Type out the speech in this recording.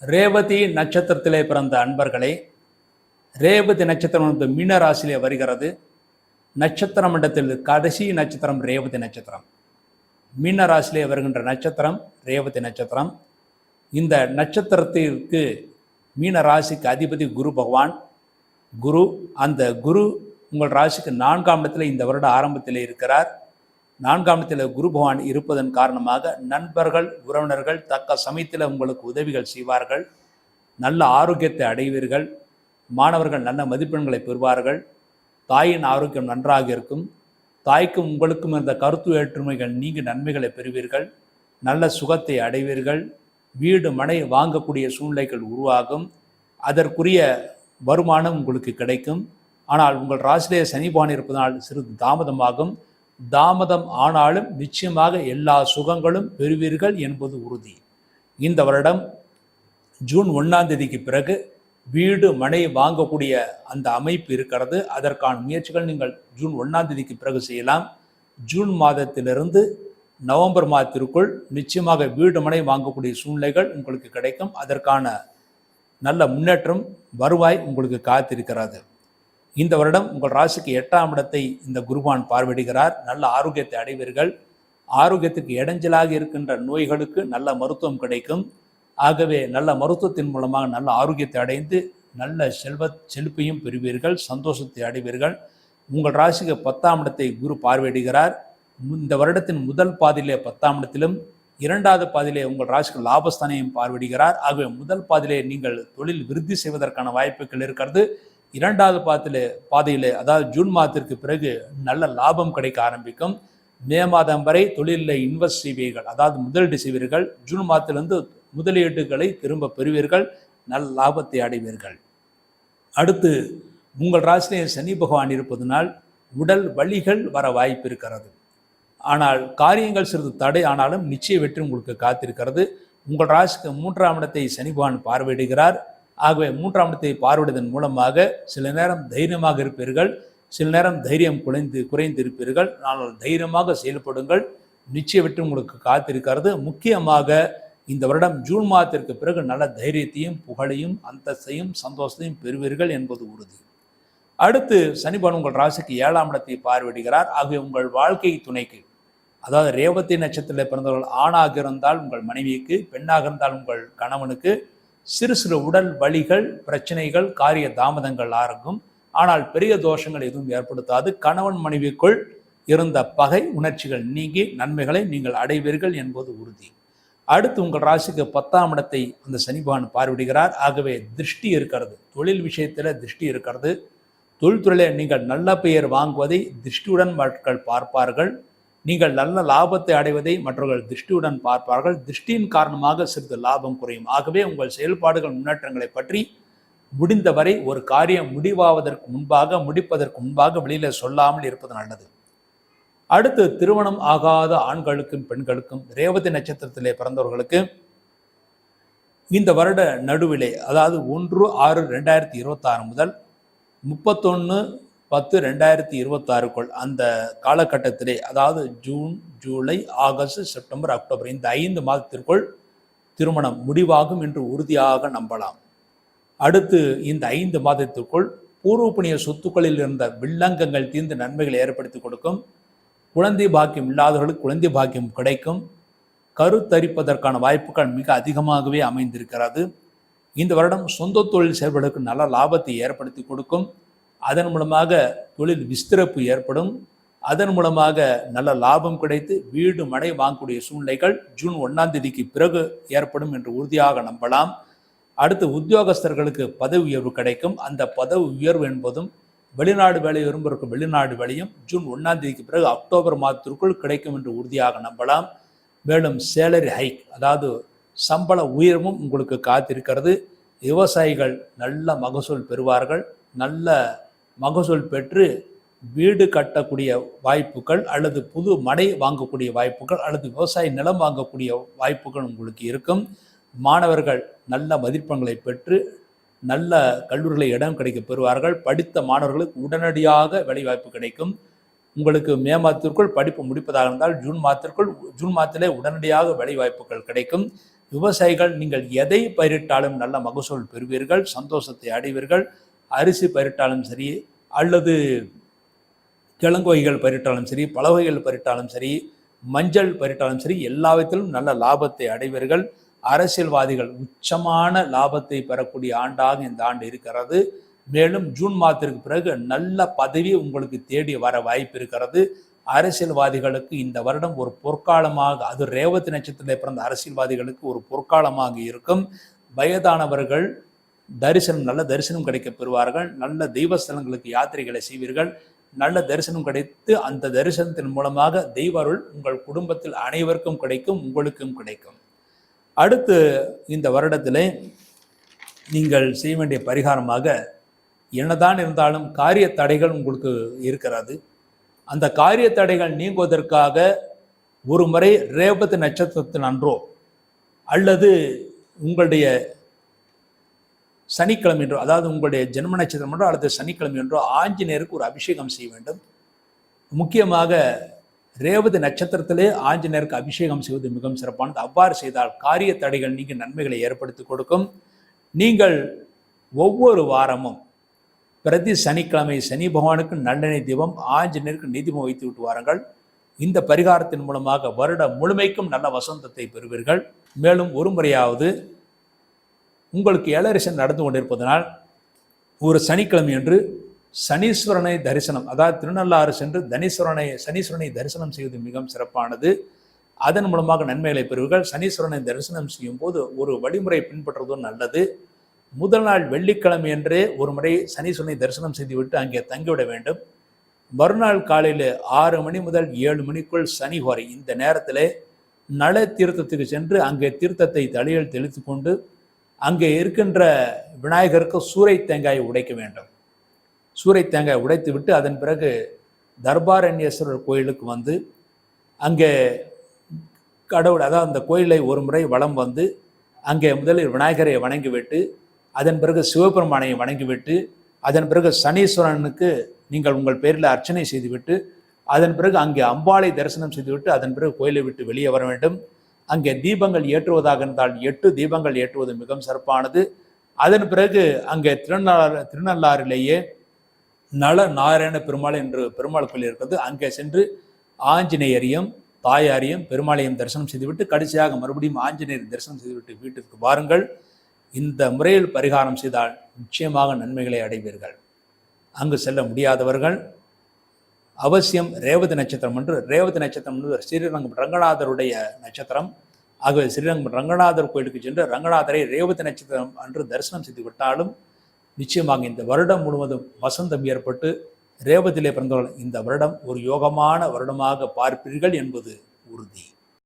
ரேவதி நட்சத்திரத்திலே பிறந்த அன்பர்களே ரேவதி நட்சத்திரம் வந்து மீன ராசியிலே வருகிறது. நட்சத்திர மண்டத்தில் கடைசி நட்சத்திரம் ரேவதி நட்சத்திரம். மீன ராசியிலே வருகின்ற நட்சத்திரம் ரேவதி நட்சத்திரம். இந்த நட்சத்திரத்திற்கு மீன ராசிக்கு அதிபதி குரு பகவான். குரு அந்த குரு உங்கள் ராசிக்கு நான்காம் இடத்தில் இந்த வருட ஆரம்பத்தில் இருக்கிறார். நான்காம் இடத்தில் குரு பகவான் இருப்பதன் காரணமாக நண்பர்கள் உறவினர்கள் தக்க சமயத்தில் உங்களுக்கு உதவிகள் செய்வார்கள். நல்ல ஆரோக்கியத்தை அடைவீர்கள். மாணவர்கள் நல்ல மதிப்பெண்களை பெறுவார்கள். தாயின் ஆரோக்கியம் நன்றாக இருக்கும். தாய்க்கும் உங்களுக்கும் இருந்த கருத்து வேற்றுமைகள் நீங்கி நன்மைகளை பெறுவீர்கள். நல்ல சுகத்தை அடைவீர்கள். வீடு மனை வாங்கக்கூடிய சூழ்நிலைகள் உருவாகும். அதற்குரிய வருமானம் உங்களுக்கு கிடைக்கும். ஆனால் உங்கள் ராசிலே சனிபான் இருப்பதனால் சிறிது தாமதமாகும். தாமதம் ஆனாலும் நிச்சயமாக எல்லா சுகங்களும் பெறுவீர்கள் என்பது உறுதி. இந்த வருடம் ஜூன் ஒன்றாம் தேதிக்கு பிறகு வீடு மனை வாங்கக்கூடிய அந்த அமைப்பு இருக்கிறது. அதற்கான முயற்சிகள் நீங்கள் ஜூன் ஒன்றாம் தேதிக்கு பிறகு செய்யலாம். ஜூன் மாதத்திலிருந்து நவம்பர் மாதத்திற்குள் நிச்சயமாக வீடு மனை வாங்கக்கூடிய சூழ்நிலைகள் உங்களுக்கு கிடைக்கும். அதற்கான நல்ல முன்னேற்றம் வருவாய் உங்களுக்கு காத்திருக்கிறது. இந்த வருடம் உங்கள் ராசிக்கு எட்டாம் இடத்தை இந்த குருவான் பார்வையிடுகிறார். நல்ல ஆரோக்கியத்தை அடைவீர்கள். ஆரோக்கியத்துக்கு இடைஞ்சலாக இருக்கின்ற நோய்களுக்கு நல்ல மருத்துவம் கிடைக்கும். ஆகவே நல்ல மருத்துவத்தின் மூலமாக நல்ல ஆரோக்கியத்தை அடைந்து நல்ல செல்வ செழிப்பையும் பெறுவீர்கள். சந்தோஷத்தை அடைவீர்கள். உங்கள் ராசிக்கு பத்தாம் இடத்தை குரு பார்வையிடுகிறார். இந்த வருடத்தின் முதல் பாதியிலே பத்தாம் இடத்திலும் இரண்டாவது பாதியிலே உங்கள் ராசிக்கு லாபஸ்தானையும் பார்வையிடுகிறார். ஆகவே முதல் பாதியிலே நீங்கள் தொழில் விருத்தி செய்வதற்கான வாய்ப்புகள் இருக்கிறது. இரண்டாவது பாதியிலே பாதையில் அதாவது ஜூன் மாதத்திற்கு பிறகு நல்ல லாபம் கிடைக்க ஆரம்பிக்கும். மே மாதம் வரை தொழிலில் இன்வெஸ்ட் செய்வீர்கள். அதாவது முதலீடு செய்வீர்கள். ஜூன் மாதத்திலிருந்து முதலீடுகளை திரும்ப பெறுவீர்கள். நல்ல லாபத்தை அடைவீர்கள். அடுத்து உங்கள் ராசியிலே சனி பகவான் இருப்பதனால் உடல் வலிகள் வர வாய்ப்பு இருக்கிறது. ஆனால் காரியங்கள் சிறிது தடை ஆனாலும் நிச்சய வெற்றி உங்களுக்கு காத்திருக்கிறது. உங்கள் ராசிக்கு மூன்றாம் இடத்தை சனி பகவான் பார்வையிடுகிறார். ஆகவே மூன்றாம் இடத்தை பார்வையிடுவதன் மூலமாக சில நேரம் தைரியமாக இருப்பீர்கள். சில நேரம் தைரியம் குறைந்து குறைந்து இருப்பீர்கள் ஆனால் தைரியமாக செயல்படுங்கள். நிச்சய வெற்றி உங்களுக்கு காத்திருக்கிறது. முக்கியமாக இந்த வருடம் ஜூன் மாதத்திற்கு பிறகு நல்ல தைரியத்தையும் புகழையும் அந்தஸ்தையும் சந்தோஷத்தையும் பெறுவீர்கள் என்பது உறுதி. அடுத்து சனிபகவான் உங்கள் ராசிக்கு ஏழாம் இடத்தை பார்வையிடுகிறார். ஆகிய உங்கள் வாழ்க்கை துணைக்கு அதாவது ரேவதி நட்சத்திரத்தில் பிறந்தவர்கள் ஆணாக இருந்தால் உங்கள் மனைவிக்கு பெண்ணாக இருந்தால் உங்கள் கணவனுக்கு சிறு சிறு உடல் வலிகள் பிரச்சனைகள் காரிய தாமதங்கள் ஆரங்கும். ஆனால் பெரிய தோஷங்கள் எதுவும் ஏற்படுத்தாது. கணவன் மனைவிக்குள் இருந்த பகை உணர்ச்சிகள் நீங்கி நன்மைகளை நீங்கள் அடைவீர்கள் என்பது உறுதி. அடுத்து உங்கள் ராசிக்கு பத்தாம் இடத்தை அந்த சனிபகவான் பார்வையிடுகிறார். ஆகவே திருஷ்டி இருக்கிறது. தொழில் விஷயத்தில் திருஷ்டி இருக்கிறது. தொழில்துறையில் நீங்கள் நல்ல பெயர் வாங்குவதை திருஷ்டியுடன் மக்கள் பார்ப்பார்கள். நீங்கள் நல்ல லாபத்தை அடைவதை மற்றவர்கள் திருஷ்டியுடன் பார்ப்பார்கள். திருஷ்டியின் காரணமாக சிறிது லாபம் குறையும். ஆகவே உங்கள் செயல்பாடுகள் முன்னேற்றங்களை பற்றி முடிந்தவரை ஒரு காரியம் முடிவாவதற்கு முன்பாக முடிப்பதற்கு முன்பாக வெளியில் சொல்லாமல் இருப்பது நல்லது. அடுத்து திருமணம் ஆகாத ஆண்களுக்கும் பெண்களுக்கும் ரேவதி நட்சத்திரத்திலே பிறந்தவர்களுக்கு இந்த வருட நடுவிலே அதாவது ஒன்று ஆறு ரெண்டாயிரத்தி இருபத்தாறு முதல் முப்பத்தொன்று பத்து ரெண்டாயிரத்தி இருபத்தாறுக்குள் அந்த காலகட்டத்திலே அதாவது June July August September October இந்த ஐந்து மாதத்திற்குள் திருமணம் முடிவாகும் என்று உறுதியாக நம்பலாம். அடுத்து இந்த ஐந்து மாதத்திற்குள் பூர்வ புண்ணிய சொத்துக்களில் இருந்த வில்லங்கங்கள் தீர்ந்து நன்மைகளை ஏற்படுத்தி கொடுக்கும். குழந்தை பாக்கியம் இல்லாதவர்களுக்கு குழந்தை பாக்கியம் கிடைக்கும். கருத்தரிப்பதற்கான வாய்ப்புகள் மிக அதிகமாகவே அமைந்திருக்கிறது. இந்த வருடம் சொந்த தொழில் செயல்படுவதற்கு நல்ல லாபத்தை ஏற்படுத்தி கொடுக்கும். அதன் மூலமாக தொழில் விஸ்திரப்பு ஏற்படும். அதன் மூலமாக நல்ல லாபம் கிடைத்து வீடு மனை வாங்கக்கூடிய சூழ்நிலைகள் ஜூன் ஒன்றாம் தேதிக்கு பிறகு ஏற்படும் என்று உறுதியாக நம்பலாம். அடுத்து உத்தியோகஸ்தர்களுக்கு பதவி உயர்வு கிடைக்கும். அந்த பதவி உயர்வு என்பதும் வெளிநாடு வேலை விரும்புவதற்கு வெளிநாடு வேலையும் ஜூன் ஒன்றாம் தேதிக்கு பிறகு அக்டோபர் மாதத்திற்குள் கிடைக்கும் என்று உறுதியாக நம்பலாம். மேலும் சேலரி ஹைக் அதாவது சம்பள உயர்வும் உங்களுக்கு காத்திருக்கிறது. விவசாயிகள் நல்ல மகசூல் பெறுவார்கள். நல்ல மகசூல் பெற்று வீடு கட்டக்கூடிய வாய்ப்புகள் அல்லது புது மனை வாங்கக்கூடிய வாய்ப்புகள் அல்லது விவசாய நிலம் வாங்கக்கூடிய வாய்ப்புகள் உங்களுக்கு இருக்கும். மாணவர்கள் நல்ல மதிப்பெண்களை பெற்று நல்ல கல்லூரிகளை இடம் கிடைக்க பெறுவார்கள். படித்த மாணவர்களுக்கு உடனடியாக வேலைவாய்ப்பு கிடைக்கும். உங்களுக்கு மே மாதத்திற்குள் படிப்பு முடிப்பதாக இருந்தால் ஜூன் மாதத்திற்குள் ஜூன் மாதத்திலே உடனடியாக வேலைவாய்ப்புகள் கிடைக்கும். விவசாயிகள் நீங்கள் எதை பயிரிட்டாலும் நல்ல மகசூல் பெறுவீர்கள். சந்தோஷத்தை அடைவீர்கள். அரிசி பயிரிட்டாலும் சரி அல்லது கிழங்கு வகைகள் பயிரிட்டாலும் சரி பல வகைகள் பயிரிட்டாலும் சரி மஞ்சள் பயிரிட்டாலும் சரி எல்லா விதத்திலும் நல்ல லாபத்தை அடைவீர்கள். அரசியல்வாதிகள் உச்சமான லாபத்தை பெறக்கூடிய ஆண்டாக இந்த ஆண்டு இருக்கிறது. மேலும் ஜூன் மாதத்திற்கு பிறகு நல்ல பதவி உங்களுக்கு தேடி வர வாய்ப்பு இருக்கிறது. அரசியல்வாதிகளுக்கு இந்த வருடம் ஒரு பொற்காலமாக அது ரேவதி நட்சத்திரத்தில் பிறந்த அரசியல்வாதிகளுக்கு ஒரு பொற்காலமாக இருக்கும். வயதானவர்கள் தரிசனம் நல்ல தரிசனம் கிடைக்க பெறுவார்கள் நல்ல தெய்வஸ்தலங்களுக்கு யாத்திரைகளை செய்வீர்கள். நல்ல தரிசனம் கிடைத்து அந்த தரிசனத்தின் மூலமாக தெய்வ அருள் உங்கள் குடும்பத்தில் அனைவருக்கும் கிடைக்கும் உங்களுக்கும் கிடைக்கும். அடுத்து இந்த வருடத்திலே நீங்கள் செய்ய வேண்டிய பரிகாரமாக என்னதான் இருந்தாலும் காரிய தடைகள் உங்களுக்கு இருக்கிறது. அந்த காரிய தடைகள் நீங்குவதற்காக ஒரு முறை ரேவதி நட்சத்திரத்தின் அன்றோ அல்லது உங்களுடைய சனிக்கிழமை என்றோ அதாவது உங்களுடைய ஜென்ம நட்சத்திரம் என்றோ அல்லது சனிக்கிழமை என்றோ ஆஞ்சநேயருக்கு ஒரு அபிஷேகம் செய்ய வேண்டும். முக்கியமாக ரேவதி நட்சத்திரத்திலே ஆஞ்சநேயருக்கு அபிஷேகம் செய்வது மிகவும் சிறப்பானது. அவ்வாறு செய்தால் காரிய தடைகள் நீங்கள் நன்மைகளை ஏற்படுத்தி கொடுக்கும். நீங்கள் ஒவ்வொரு வாரமும் பிரதி சனிக்கிழமை சனி பகவானுக்கு நல்லெண்ணெய் தீபம் ஆஞ்சநேயருக்கு நிதிபம் வைத்து விட்டு வாருங்கள். இந்த பரிகாரத்தின் மூலமாக வருடம் முழுமைக்கும் நல்ல வசந்தத்தை பெறுவீர்கள். மேலும் ஒரு முறையாவது உங்களுக்கு ஏழரிசன் நடந்து கொண்டிருப்பதனால் ஒரு சனிக்கிழமை என்று சனீஸ்வரனை தரிசனம் அதாவது திருநள்ளாறு சென்று தனீஸ்வரனை சனீஸ்வரனை தரிசனம் செய்வது மிகவும் சிறப்பானது. அதன் மூலமாக நன்மைகளை பெறுவீர்கள். சனீஸ்வரனை தரிசனம் செய்யும் போது ஒரு வழிமுறை பின்பற்றுவதும் நல்லது. முதல் நாள் வெள்ளிக்கிழமை என்றே ஒரு முறை சனீஸ்வரனை தரிசனம் செய்துவிட்டு அங்கே தங்கிவிட வேண்டும். மறுநாள் காலையில் ஆறு மணி முதல் ஏழு மணிக்குள் சனி ஹோரை இந்த நேரத்தில் நல தீர்த்தத்துக்கு சென்று அங்கே தீர்த்தத்தை தலையில் தெளித்து கொண்டு அங்கே இருக்கின்ற விநாயகருக்கு சூறை தேங்காயை உடைக்க வேண்டும். சூறை தேங்காய் உடைத்து விட்டு அதன் பிறகு தர்பாரண்யேஸ்வரர் கோயிலுக்கு வந்து அங்கே கடவுள் அதாவது அந்த கோயிலை ஒரு முறை வளம் வந்து அங்கே முதலில் விநாயகரை வணங்கிவிட்டு அதன் பிறகு சிவபெருமானை வணங்கிவிட்டு அதன் பிறகு சனீஸ்வரனுக்கு நீங்கள் உங்கள் பேரில் அர்ச்சனை செய்துவிட்டு அதன் பிறகு அங்கே அம்பாளை தரிசனம் செய்துவிட்டு அதன் பிறகு கோயிலை விட்டு வெளியே வர வேண்டும். அங்கே தீபங்கள் ஏற்றுவதாக இருந்தால் எட்டு தீபங்கள் ஏற்றுவது மிகவும் சிறப்பானது. அதன் பிறகு அங்கே திருநள்ளாறு திருநள்ளாறிலேயே நல நாராயண பெருமாள் என்று பெருமாள் கோயில் இருக்கிறது. அங்கே சென்று ஆஞ்சநேயரையும் தாயாரையும் பெருமாளையும் தரிசனம் செய்துவிட்டு கடைசியாக மறுபடியும் ஆஞ்சநேயர் தரிசனம் செய்துவிட்டு வீட்டிற்கு வாருங்கள். இந்த முறையில் பரிகாரம் செய்தால் நிச்சயமாக நன்மைகளை அடைவீர்கள். அங்கு செல்ல முடியாதவர்கள் அவசியம் ரேவதி நட்சத்திரம் என்று ரேவதி நட்சத்திரம் என்று ஸ்ரீரங்கம் ரங்கநாதருடைய நட்சத்திரம். ஆகவே ஸ்ரீரங்கம் ரங்கநாதர் கோயிலுக்கு சென்று ரங்கநாதரை ரேவதி நட்சத்திரம் அன்று தரிசனம் செய்து விட்டாலும் நிச்சயமாக இந்த வருடம் முழுவதும் வசந்தம் ஏற்பட்டு ரேவதியிலே பிறந்தவர்கள் இந்த வருடம் ஒரு யோகமான வருடமாக பார்ப்பீர்கள் என்பது உறுதி.